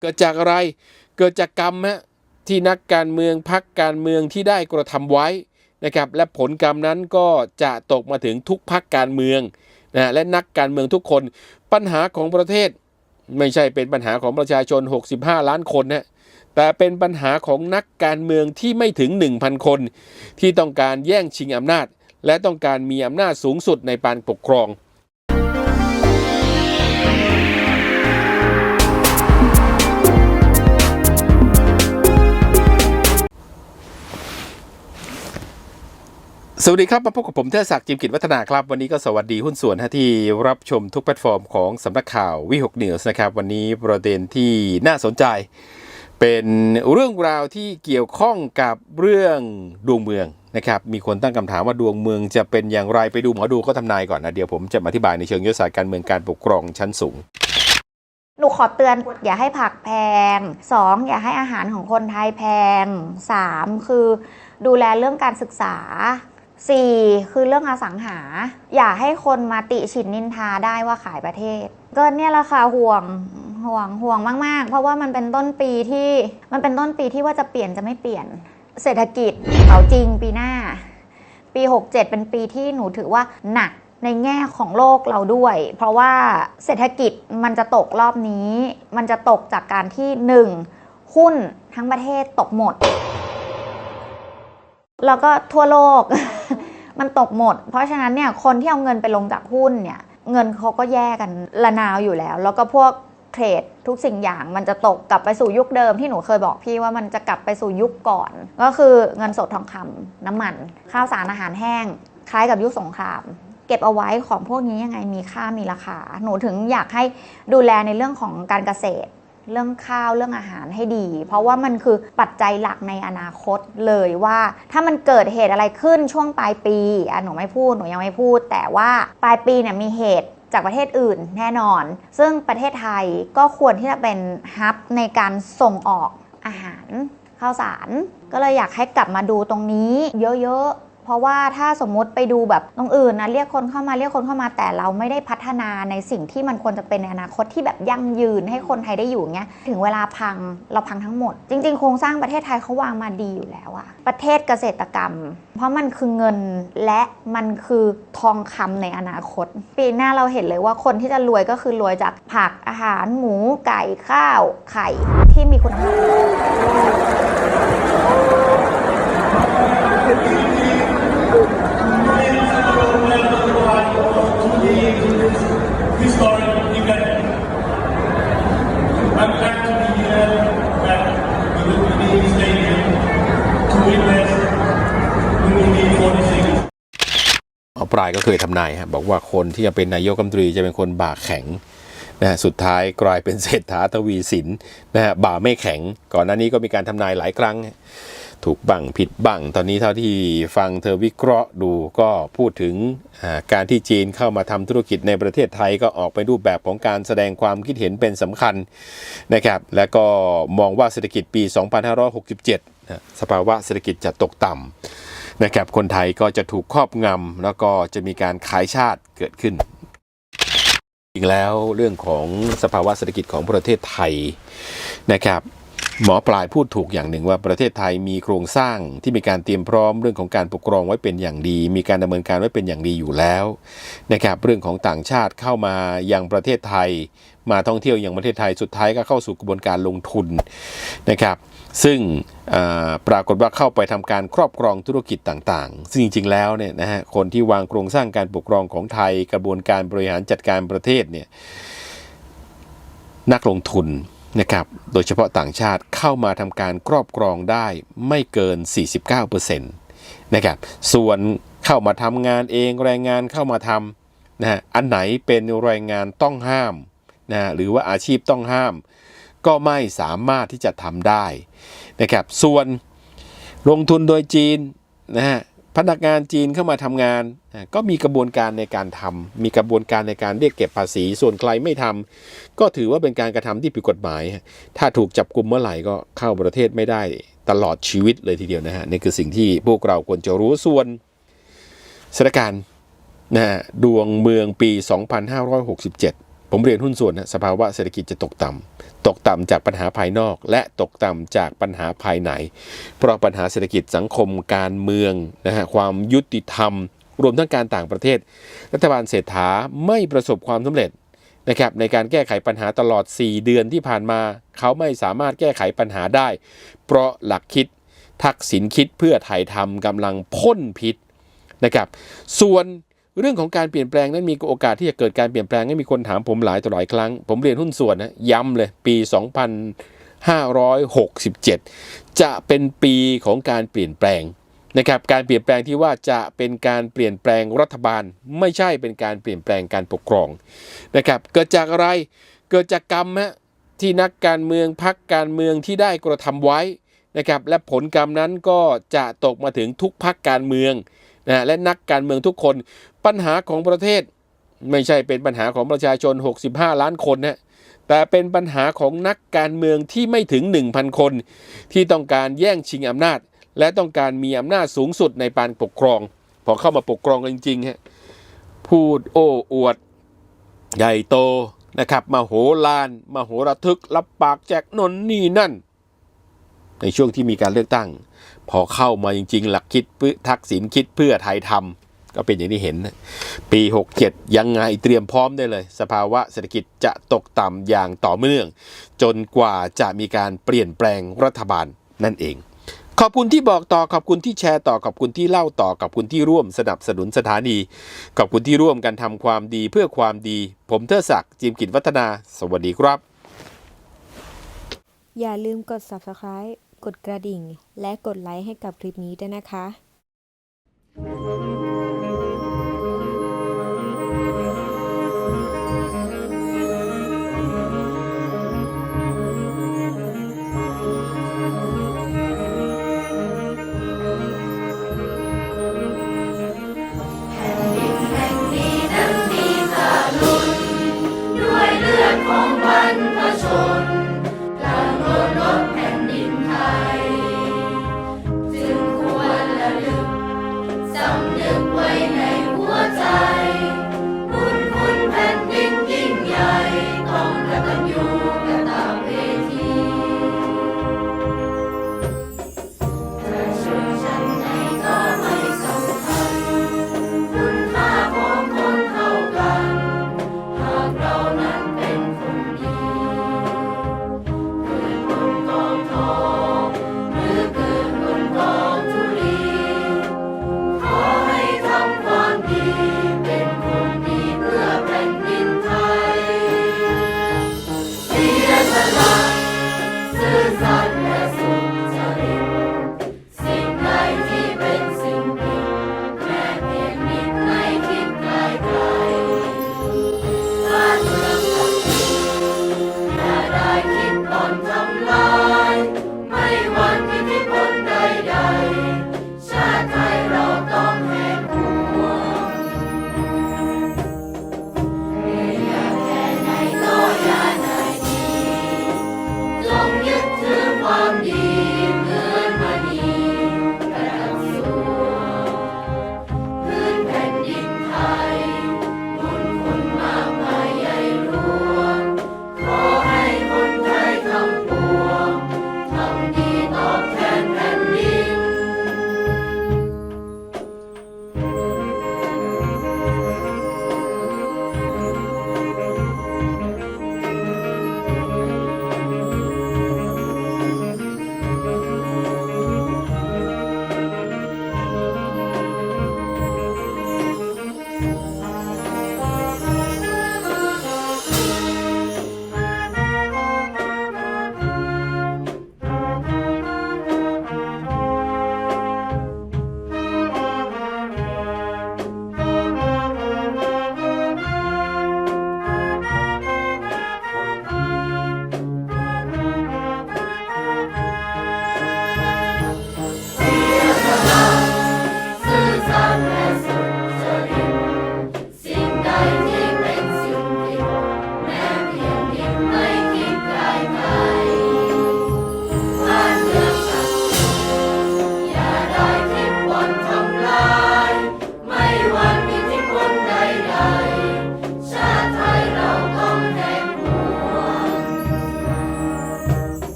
เกิดจากอะไร เกิดจากกรรมฮะที่นักการเมืองพักการเมืองที่ได้กระทำไว้นะครับและผลกรรมนั้นก็จะตกมาถึงทุกพักการเมืองนะและนักการเมืองทุกคนปัญหาของประเทศ ไม่ใช่เป็นปัญหาของประชาชน 65 ล้านคนนะแต่เป็นปัญหาของนักการเมืองที่ไม่ถึง 1,000 คน ที่ต้องการแย่งชิงอำนาจ และต้องการมีอำนาจสูงสุดในการปกครอง สวัสดีครับ มาพบกับผมเทศศักดิ์จิมกิจวัฒนาครับ วันนี้ก็สวัสดีหุ้นส่วนที่รับชมทุกแพลตฟอร์มของสำนักข่าววิหกนิวส์นะครับ วันนี้ประเด็นที่น่าสนใจ เป็นเรื่องราวที่เกี่ยวข้องกับเรื่องดวงเมืองนะครับมีคนตั้งคำถามว่าดวงเมืองจะเป็นอย่างไรไปดูหมอดูเขาทำนายก่อนนะเดี๋ยวผมจะอธิบายในเชิงยุทธศาสตร์การเมืองการปกครองชั้นสูงหนูขอเตือนอย่าให้ผักแพง 2. อย่าให้อาหารของคนไทยแพง 3. คือดูแลเรื่องการศึกษา 4. คือเรื่องอสังหา อย่าให้คนมาติฉินนินทาได้ว่าขายประเทศ ก็เนี่ยแหละค่ะห่วงห่วงห่วงมาก ๆ เพราะว่ามันเป็นต้นปีที่มันเป็นต้นปีที่ว่าจะเปลี่ยนจะไม่เปลี่ยน เศรษฐกิจเอาจริงปีหน้า ปี 67 เป็นปีที่หนูถือว่าหนักในแง่ของโลกเราด้วย เพราะว่าเศรษฐกิจมันจะตกรอบนี้ มันจะตกจากการที่ 1. หุ้นทั้งประเทศตกหมด แล้วก็ทั่วโลก มันตกหมด เพราะฉะนั้นเนี่ยคนที่เอาเงินไปลงจากหุ้นเนี่ยเงินเขาก็แย่กันละนาวอยู่แล้ว แล้วก็พวกเทรดทุกสิ่งอย่างมันจะตกกลับไปสู่ยุคเดิมที่หนูเคยบอกพี่ว่ามันจะกลับไปสู่ยุคก่อน ก็คือเงินสดทองคำน้ำมัน ข้าวสารอาหารแห้ง คล้ายกับยุคสงคราม เก็บเอาไว้ของพวกนี้ยังไงมีค่ามีราคา หนูถึงอยากให้ดูแลในเรื่องของการเกษตร เรื่องข้าวเรื่องอาหารให้ดี เพราะว่ามันคือปัจจัยหลักในอนาคตเลยว่า ถ้ามันเกิดเหตุอะไรขึ้นช่วงปลายปีอะหนูไม่พูดหนูยังไม่พูด แต่ว่าปลายปีเนี่ยมีเหตุจากประเทศอื่นแน่นอน ซึ่งประเทศไทยก็ควรที่จะเป็นฮับในการส่งออกอาหารข้าวสาร ก็เลยอยากให้กลับมาดูตรงนี้เยอะๆ ราะว่าถ้าสมมุติไปดูแบบตรงอื่นนะเรียกคนเข้ามาเรียกคนเข้ามาแต่เราไม่ได้พัฒนาในสิ่งที่มันควรจะเป็นในอนาคตที่แบบยั่งยืนให้คนไทยได้อยู่เงี้ยถึงเวลาพังเราพังทั้งหมด จริง ๆ โครงสร้างประเทศไทยเขาวางมาดีอยู่แล้วอะประเทศเกษตรกรรม เพราะมันคือเงินและมันคือทองคำในอนาคต ปีหน้าเราเห็นเลยว่าคนที่จะรวยก็คือรวยจากผักอาหารหมูไก่ข้าวไข่ที่มีคุณภาพ ปลายก็เคยทำนายฮะบอกว่าคนที่จะเป็นนายกรัฐมนตรีจะเป็นคนบ่าแข็งนะฮะสุดท้ายกลายเป็นเศรษฐาทวีสินนะฮะบ่าไม่แข็ง ก่อนหน้านี้ก็มีการทำนายหลายครั้ง ถูกบังผิดบังตอนนี้เท่าที่ฟังเธอวิเคราะห์ดูก็พูดถึงการที่จีนเข้ามาทำธุรกิจในประเทศไทยก็ออกไปรูปแบบของการแสดงความคิดเห็นเป็นสำคัญนะครับและก็มองว่าเศรษฐกิจปี 2567 สภาวะเศรษฐกิจจะตกต่ำนะครับคนไทยก็จะถูกครอบงำแล้วก็จะมีการขายชาติเกิดขึ้นจริงแล้วเรื่องของสภาวะเศรษฐกิจของประเทศไทยนะครับ หมอปลายพูดถูกอย่างหนึ่งว่าประเทศไทยมีโครงสร้างที่มีการเตรียมพร้อมเรื่องของการปกครองไว้เป็นอย่างดี มีการดำเนินการไว้เป็นอย่างดีอยู่แล้วนะครับเรื่องของต่างชาติเข้ามายังประเทศไทย มาท่องเที่ยวอย่างประเทศไทยสุดท้ายก็เข้าสู่กระบวนการลงทุนนะครับ ซึ่งปรากฏว่าเข้าไปทำการครอบครองธุรกิจต่างๆ ซึ่งจริงๆแล้วเนี่ยนะฮะคนที่วางโครงสร้างการปกครองของไทย กระบวนการบริหารจัดการประเทศเนี่ยนักลงทุน นะครับ โดยเฉพาะต่างชาติเข้ามาทำการครอบครองได้ไม่เกิน 49%นะครับ ส่วนเข้ามาทำงานเองแรงงานเข้ามาทำนะฮะ อันไหนเป็นแรงงานต้องห้ามนะฮะหรือว่าอาชีพต้องห้าม ก็ไม่สามารถที่จะทำได้นะครับ ส่วนลงทุนโดยจีนนะฮะ พนักงานจีนเข้ามาทำงานก็มีกระบวนการในการทำมีกระบวนการในการเรียกเก็บภาษี ส่วนใครไม่ทำก็ถือว่าเป็นการกระทำที่ผิดกฎหมาย ถ้าถูกจับกลุ่มเมื่อไหร่ก็เข้าประเทศไม่ได้ตลอดชีวิตเลยทีเดียวนะฮะนี่คือสิ่งที่พวกเราควรจะรู้ส่วนสถานการณ์นะฮะดวงเมืองปี 2567 ผมเรียนหุ้นส่วนนะสภาวะเศรษฐกิจจะตกต่ำ ตกต่ำจากปัญหาภายนอก และตกต่ำจากปัญหาภายใน เพราะปัญหาเศรษฐกิจสังคมการเมืองนะฮะความยุติธรรม รวมทั้งการต่างประเทศ รัฐบาลเศรษฐาไม่ประสบความสำเร็จนะครับในการแก้ไขปัญหาตลอด 4 เดือนที่ผ่านมา เขาไม่สามารถแก้ไขปัญหาได้ เพราะหลักคิดทักษิณคิดเพื่อไทยทำกำลังพ่นพิษนะครับส่วน เรื่องของการเปลี่ยนแปลงนั้นมีโอกาสที่จะเกิดการเปลี่ยนแปลงนั้นมีคนถามผมหลายต่อหลายครั้ง ผมเรียนหุ้นส่วนนะย้ำเลยปี 2567 จะเป็นปีของการเปลี่ยนแปลงนะครับการเปลี่ยนแปลงที่ว่าจะเป็นการเปลี่ยนแปลงรัฐบาล ไม่ใช่เป็นการเปลี่ยนแปลงการปกครองนะครับเกิดจากอะไรเกิดจากกรรมฮะที่นักการเมืองพักการเมืองที่ได้กระทำไว้นะครับและผลกรรมนั้นก็จะตกมาถึงทุกพักการเมือง นะและนักการเมืองทุกคน ปัญหาของประเทศ ไม่ใช่เป็นปัญหาของประชาชน 65 ล้านคนนะแต่เป็นปัญหาของนักการเมืองที่ไม่ถึง 1,000 คน ที่ต้องการแย่งชิงอำนาจ และต้องการมีอำนาจสูงสุดในการปกครอง พอเข้ามาปกครองจริงๆฮะพูดโอ้อวด ใหญ่โตนะครับมาโหฬารมาโหระทึกรับปากแจกนนนี่นั่น ในช่วงที่มีการเลือกตั้ง พอเข้ามาจริงๆ หลักคิดเพื่อทักษิณคิดเพื่อไทยทำก็เป็นอย่างที่เห็น ปี 67 ยังไงเตรียมพร้อมได้เลย สภาวะเศรษฐกิจจะตกต่ำอย่างต่อเนื่อง จนกว่าจะมีการเปลี่ยนแปลงรัฐบาลนั่นเอง ขอบคุณที่บอกต่อขอบคุณที่แชร์ต่อขอบคุณที่เล่าต่อขอบคุณที่ร่วมสนับสนุนสถานี ขอบคุณที่ร่วมกันทำความดีเพื่อความดี ผมเทอศักดิ์จิมกิจวัฒนา สวัสดีครับ อย่าลืมกด subscribe กดกระดิ่ง และกดไลค์ให้กับคลิปนี้ด้วยนะคะ